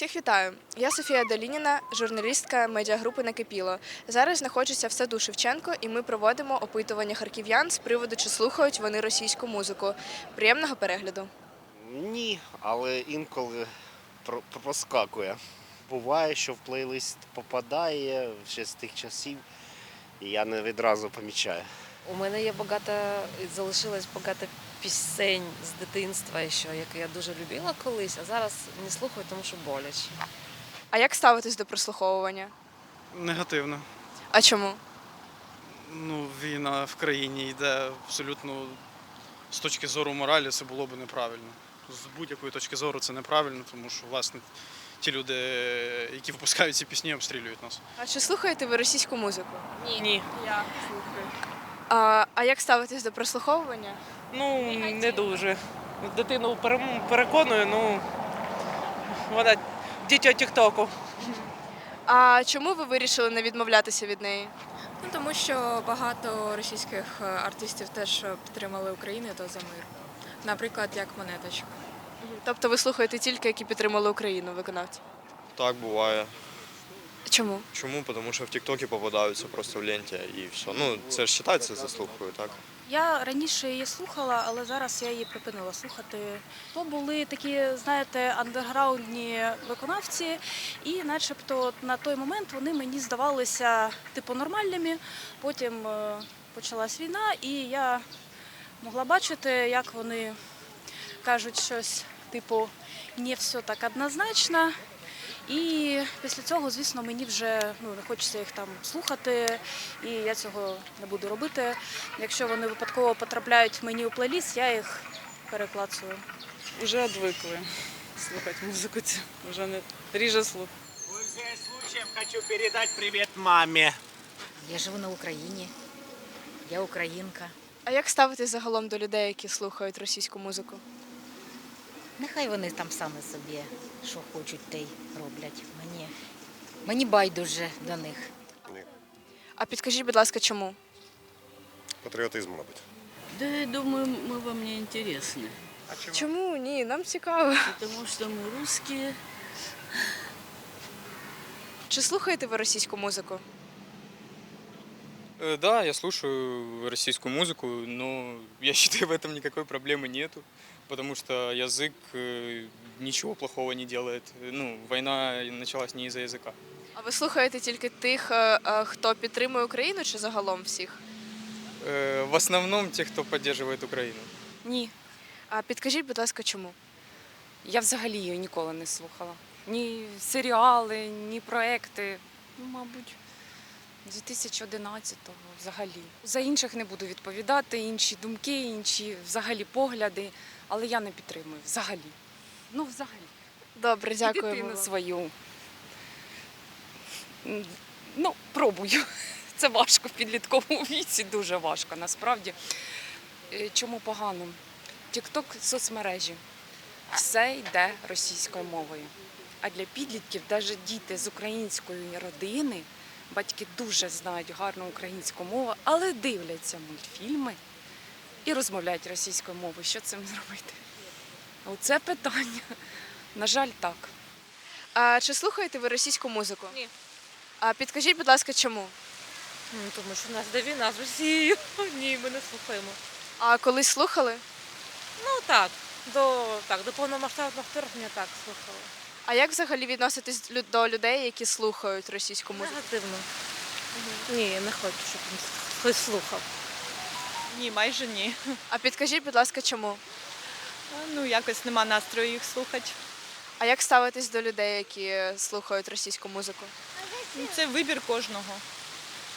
Всіх вітаю! Я Софія Долініна, журналістка медіагрупи Накипіло. Зараз знаходжуся в саду Шевченко, і ми проводимо опитування харків'ян з приводу, чи слухають вони російську музику. Приємного перегляду. Ні, але інколи про- проскакує. Буває, що в плейлист попадає ще з тих часів, і я не відразу помічаю. У мене є багато, залишилось багато пісень з дитинства, що які я дуже любила колись, а зараз не слухаю, тому що боляче. А як ставитись до прослуховування? Негативно. А чому? Ну, війна в країні йде абсолютно з точки зору моралі, це було б неправильно. З будь-якої точки зору це неправильно, тому що, власне, ті люди, які випускають ці пісні, обстрілюють нас. А чи слухаєте ви російську музику? Ні. Я слухаю. А, а як ставитись до прослуховування? Ну, не дуже. Дитину переконую, ну вона дитя Тіктоку. А чому ви вирішили не відмовлятися від неї? Ну тому що багато російських е, артистів теж підтримали Україну та за мир. Наприклад, як монеточка. Тобто ви слухаєте тільки, які підтримали Україну виконавці? Так буває. Чому? Чому? Тому що в Тіктокі попадаються просто в ленті і все. Ну, це ж вважається заслухою, так? Я раніше її слухала, але зараз я її припинила слухати. То були такі, знаєте, андерграундні виконавці, і начебто на той момент вони мені здавалися типу нормальними. Потім е, почалась війна, і я могла бачити, як вони кажуть щось типу не все так однозначно. І після цього, звісно, мені вже ну, не хочеться їх там слухати, і я цього не буду робити. Якщо вони випадково потрапляють мені у плейліст, я їх переклацую. Вже відвикли слухати музику. цю. Вже не ріже слух. Пользуясь случаем, хочу передать привет маме. Я живу на Україні. Я українка. А як ставитись загалом до людей, які слухають російську музику? Нехай вони там саме собі, що хочуть, те й роблять. Мені, мені байдуже до них. А підкажіть, будь ласка, чому? Патріотизм, мабуть. Да, я думаю, мы вам не интересны, Чому ні? Нам цікаво. потому что мы русские. Чи слухаєте ви російську музику? Э, Да, я слушаю российскую музыку, но я считаю, в этом никакой проблемы нету, потому что язык э, ничего плохого не делает. Ну, война началась не из-за языка. А ви слухаєте тільки тих, е, е, хто підтримує Україну, чи загалом всіх? Э, В основном те, кто поддерживает Украину. Ні, А підкажіть, будь ласка, чому? я взагалі її ніколи не слухала. Ні серіали, ні проекти. Ну, мабуть, 2011-го взагалі. За інших не буду відповідати, інші думки, інші взагалі погляди, але я не підтримую взагалі. Ну, взагалі. Добре, І дякуємо. дитину свою. Ну, пробую. Це важко в підлітковому віці, дуже важко насправді. Е, Чому погано? Тікток соцмережі. Все йде російською мовою. А для підлітків, навіть діти з української родини, батьки дуже знають гарну українську мову, але дивляться мультфільми і розмовляють російською мовою. Що цим зробити? Оце питання. На жаль, так. А чи слухаєте ви російську музику? Ні. А підкажіть, будь ласка, чому? Ну, тому що в нас де війна з Росією. Ні, ми не слухаємо. А колись слухали? Ну так, до так, до повномасштабного вторгнення так слухали. А як взагалі відноситись лю- до людей, які слухають російську музику? Негативно. Ні, не хочу, щоб він хтось слухав. Ні, майже ні. А підкажіть, будь ласка, чому? Ну якось нема настрою їх слухати. А як ставитись до людей, які слухають російську музику? Ну, Це вибір кожного.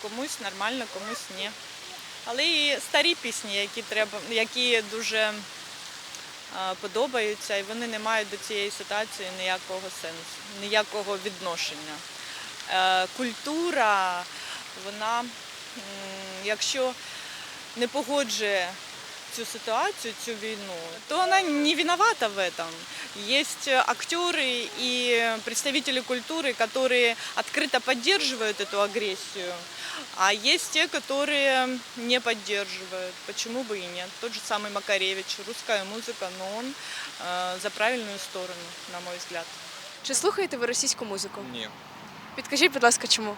Комусь нормально, комусь ні. Але і старі пісні, які треба, які дуже подобаються, і вони не мають до цієї ситуації ніякого сенсу, ніякого відношення. Е, Культура, вона, якщо не погоджує цю ситуацію, цю війну, то вона не виновата в этом. Есть актеры и представители культуры, которые открыто поддерживают эту агрессию, а есть те, которые не поддерживают. Почему бы и нет? Тот же самый Макаревич, русская музыка, но он э, за правильную сторону, на мой взгляд. Чи слухаєте ви російську музику? Ні. Підкажіть, будь ласка, чому?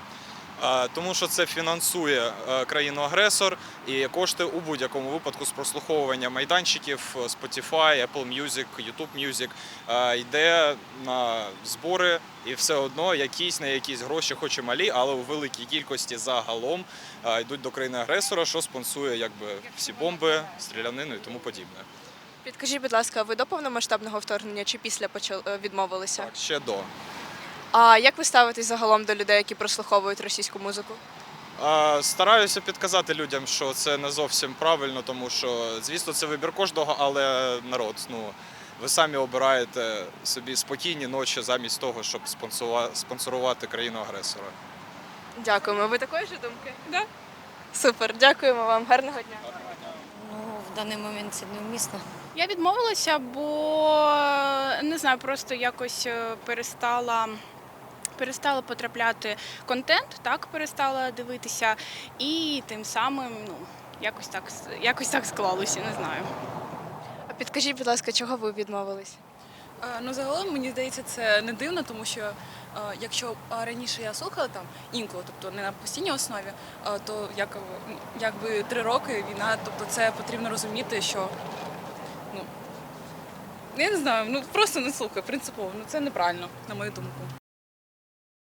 Тому що це фінансує е, країну-агресор і кошти у будь-якому випадку з прослуховування майданчиків е, Spotify, Apple Music, YouTube Music е, йде на збори і все одно якісь на якісь гроші, хоч і малі, але у великій кількості загалом йдуть до країни-агресора, що спонсує якби всі бомби, стрілянину і тому подібне. Підкажіть, будь ласка, ви до повномасштабного вторгнення чи після відмовилися? Так, ще до. А як ви ставитесь загалом до людей, які прослуховують російську музику? Стараюся підказати людям, що це не зовсім правильно, тому що, звісно, це вибір кожного, але народ, ну ви самі обираєте собі спокійні ночі замість того, щоб спонсорувати країну агресора. Дякуємо. Ви такої ж думки? Да. Супер, дякуємо вам. Гарного дня. Ну, в даний момент це невмісно. Я відмовилася, бо не знаю, просто якось е, перестала. Перестала потрапляти контент, так перестала дивитися, і тим самим ну якось так якось так склалося, не знаю. А підкажіть, будь ласка, чого ви відмовились? Е, Ну, загалом мені здається, це не дивно, тому що е, якщо раніше я слухала там інколи, тобто не на постійній основі, е, то як, якби три роки війна, тобто це потрібно розуміти, що ну я не знаю, ну просто не слухаю принципово. Ну це неправильно, на мою думку.